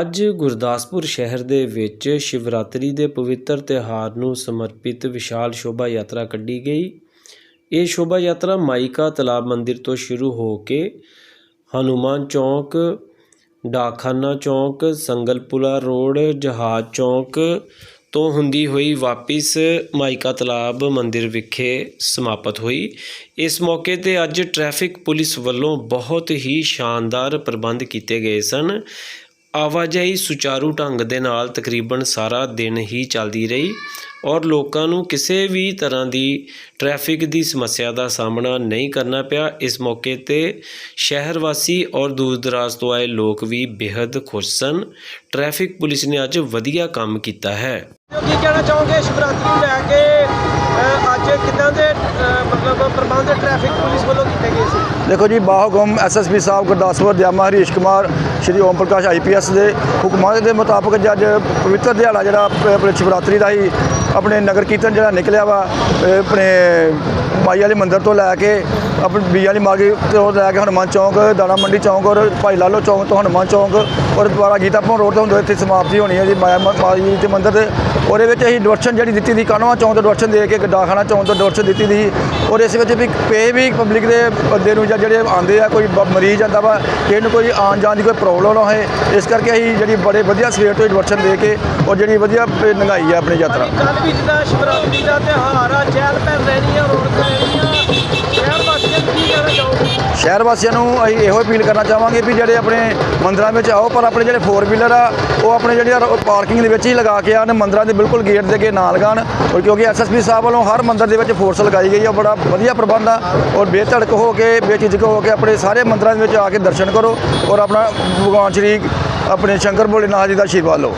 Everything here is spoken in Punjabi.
ਅੱਜ ਗੁਰਦਾਸਪੁਰ ਸ਼ਹਿਰ ਦੇ ਵਿੱਚ ਸ਼ਿਵਰਾਤਰੀ ਦੇ ਪਵਿੱਤਰ ਤਿਉਹਾਰ ਨੂੰ ਸਮਰਪਿਤ ਵਿਸ਼ਾਲ ਸ਼ੋਭਾ ਯਾਤਰਾ ਕੱਢੀ ਗਈ। ਇਹ ਸ਼ੋਭਾ ਯਾਤਰਾ ਮਾਈਕਾ ਤਲਾਬ ਮੰਦਿਰ ਤੋਂ ਸ਼ੁਰੂ ਹੋ ਕੇ ਹਨੂਮਾਨ ਚੌਂਕ, ਡਾਕਖਾਨਾ ਚੌਂਕ ਸੰਗਲਪੁਰਾ ਰੋਡ, ਜਹਾਜ਼ ਚੌਂਕ ਤੋਂ ਹੁੰਦੀ ਹੋਈ ਵਾਪਿਸ ਮਾਈਕਾ ਤਲਾਬ ਮੰਦਿਰ ਵਿਖੇ ਸਮਾਪਤ ਹੋਈ। ਇਸ ਮੌਕੇ ਤੇ ਅੱਜ ਟ੍ਰੈਫਿਕ ਪੁਲਿਸ ਵੱਲੋਂ ਬਹੁਤ ਹੀ ਸ਼ਾਨਦਾਰ ਪ੍ਰਬੰਧ ਕੀਤੇ ਗਏ ਸਨ। ਆਵਾਜਾਈ ਸੁਚਾਰੂ ਢੰਗ ਦੇ ਨਾਲ ਤਕਰੀਬਨ ਸਾਰਾ ਦਿਨ ਹੀ ਚੱਲਦੀ ਰਹੀ ਔਰ ਲੋਕਾਂ ਨੂੰ ਕਿਸੇ ਵੀ ਤਰ੍ਹਾਂ ਦੀ ਟ੍ਰੈਫਿਕ ਦੀ ਸਮੱਸਿਆ ਦਾ ਸਾਹਮਣਾ ਨਹੀਂ ਕਰਨਾ ਪਿਆ। ਇਸ ਮੌਕੇ ਤੇ ਸ਼ਹਿਰ ਵਾਸੀ ਔਰ ਦੂਰ ਦਰਾਜ਼ ਤੋਂ ਆਏ ਲੋਕ ਵੀ ਬੇहद ਖੁਸ਼ ਸਨ। ਟ੍ਰੈਫਿਕ ਪੁਲਿਸ ਨੇ ਅੱਜ ਵਧੀਆ ਕੰਮ ਕੀਤਾ ਹੈ। ਕੀ ਕਹਿਣਾ ਚਾਹੋਗੇ ਸ਼ਿਵਰਾਤਰੀ ਨੂੰ ਲੈ ਕੇ ਅ, ਅੱਜ ਕਿੱਦਾਂ ਦੇ ਅ, ਮਤਲਬ ਪ੍ਰਬੰਧ ਟ੍ਰੈਫਿਕ ਪੁਲਿਸ ਵੱਲੋਂ ਕੀਤੇ ਗਏ ਸੀ? ਦੇਖੋ ਜੀ ਬਾਹਗੁਮ ਐਸਐਸਪੀ ਸਾਹਿਬ, ਗੁਰਦਾਸਪੁਰ ਦਿਆਮਾ ਹਰੀਸ਼ ਕੁਮਾਰ, ਸ਼੍ਰੀ ਓਮ ਪ੍ਰਕਾਸ਼ ਆਈਪੀਐਸ ਦੇ ਹੁਕਮਾਂ ਦੇ ਮੁਤਾਬਕ ਅੱਜ ਅੱਜ ਪਵਿੱਤਰ ਦਿਹਾੜਾ ਜਿਹੜਾ ਆਪਣੇ ਸ਼ਿਵਰਾਤਰੀ ਦਾ ਹੀ ਆਪਣੇ ਨਗਰ ਕੀਰਤਨ ਜਿਹੜਾ ਨਿਕਲਿਆ ਵਾ ਆਪਣੇ ਮਾਈ ਵਾਲੇ ਮੰਦਿਰ ਤੋਂ ਲੈ ਕੇ ਆਪਣੇ ਬੀ ਵਾਲੀ ਮਾਰਗੀ ਤੋਂ ਲੈ ਕੇ ਹਨੂੰਮਾਨ ਚੌਂਕ, ਦਾਣਾ ਮੰਡੀ ਚੌਂਕ ਔਰ ਭਾਈ ਲਾਲੋ ਚੌਂਕ ਤੋਂ ਹਨੂੰਮਾਨ ਚੌਂਕ ਔਰ ਦੁਆਰਾ ਗੀਤਾ ਭਵਨ ਰੋਡ ਤੋਂ ਹੁੰਦੇ ਇੱਥੇ ਸਮਾਪਤੀ ਹੋਣੀ ਹੈ ਜੀ, ਮਾਇਆ ਮਾਈ ਦੇ ਮੰਦਿਰ ਦੇ ਉਹਦੇ ਵਿੱਚ ਅਸੀਂ ਡਿਵਰਸ਼ਨ ਜਿਹੜੀ ਦਿੱਤੀ ਦੀ ਕਾਨਵਾ ਚੌਂਕ ਤੋਂ ਡਿਵਰਸ਼ਨ ਦੇ ਕੇ, ਗੱਡਾਖਾਨਾ ਚੌਂਕ ਤੋਂ ਡਿਵਰਸ਼ਨ ਦਿੱਤੀ ਦੀ ਔਰ ਇਸ ਵਿੱਚ ਵੀ ਪੇ ਵੀ ਪਬਲਿਕ ਦੇ ਬੰਦੇ ਨੂੰ ਜਾਂ ਜਿਹੜੇ ਆਉਂਦੇ ਆ, ਕੋਈ ਬ- ਮਰੀਜ਼ ਆਉਂਦਾ ਵਾ ਕਿ ਇਹਨੂੰ ਕੋਈ ਆਉਣ ਜਾਣ ਦੀ ਕੋਈ ਪ੍ਰੋਬਲਮ ਨਾ ਹੋਏ। ਇਸ ਕਰਕੇ ਅਸੀਂ ਜਿਹੜੀ ਬੜੇ ਵਧੀਆ ਸਵੇਰ ਤੋਂ ਡਿਵਰਸ਼ਨ ਦੇ ਕੇ ਔਰ ਜਿਹੜੀ ਵਧੀਆ ਪ- ਲੰਘਾਈ ਆ ਆਪਣੀ ਯਾਤਰਾ। ਕੱਲ ਵੀ ਜਿੱਦਾਂ ਸ਼ਿਵਰਾਤਰੀ ਦਾ ਤਿਉਹਾਰ ਆ ਚਹਿਲ ਪਹਿਲ ਰਹਿਣੀ ਆ ਰੌਣਕ ਸ਼ਹਿਰ ਵਾਸੀਆਂ ਨੂੰ ਅਸੀਂ ਇਹੋ ਅਪੀਲ ਕਰਨਾ ਚਾਹਾਂਗੇ ਵੀ ਜਿਹੜੇ ਆਪਣੇ ਮੰਦਰਾਂ ਵਿੱਚ ਆਓ, ਪਰ ਆਪਣੇ ਜਿਹੜੇ 4 ਵੀਲਰ ਆ, ਉਹ ਆਪਣੇ ਜਿਹੜੇ ਪਾਰਕਿੰਗ ਦੇ ਵਿੱਚ ਹੀ ਲਗਾ ਕੇ ਆਉਣ, ਮੰਦਰਾਂ ਦੇ ਬਿਲਕੁਲ ਗੇਟ ਦੇ ਅੱਗੇ ਨਾ ਲਗਾਉਣ ਔਰ ਕਿਉਂਕਿ ਐਸਐਸਪੀ ਸਾਹਿਬ ਵੱਲੋਂ ਹਰ ਮੰਦਰ ਦੇ ਵਿੱਚ ਫੋਰਸ ਲਗਾਈ ਗਈ ਆ ਬੜਾ ਵਧੀਆ ਪ੍ਰਬੰਧ ਆ। ਔਰ ਬੇਧੜਕ ਹੋ ਕੇ ਬੇਚਿਜਕ ਹੋ ਕੇ ਆਪਣੇ ਸਾਰੇ ਮੰਦਰਾਂ ਦੇ ਵਿੱਚ ਆ ਕੇ ਦਰਸ਼ਨ ਕਰੋ। ਔਰ ਆਪਣਾ ਭਗਵਾਨ ਸ਼੍ਰੀ ਆਪਣੇ ਸ਼ੰਕਰ ਭੋਲੇਨਾਥ ਜੀ ਦਾ ਆਸ਼ੀਰਵਾਦ ਲਓ।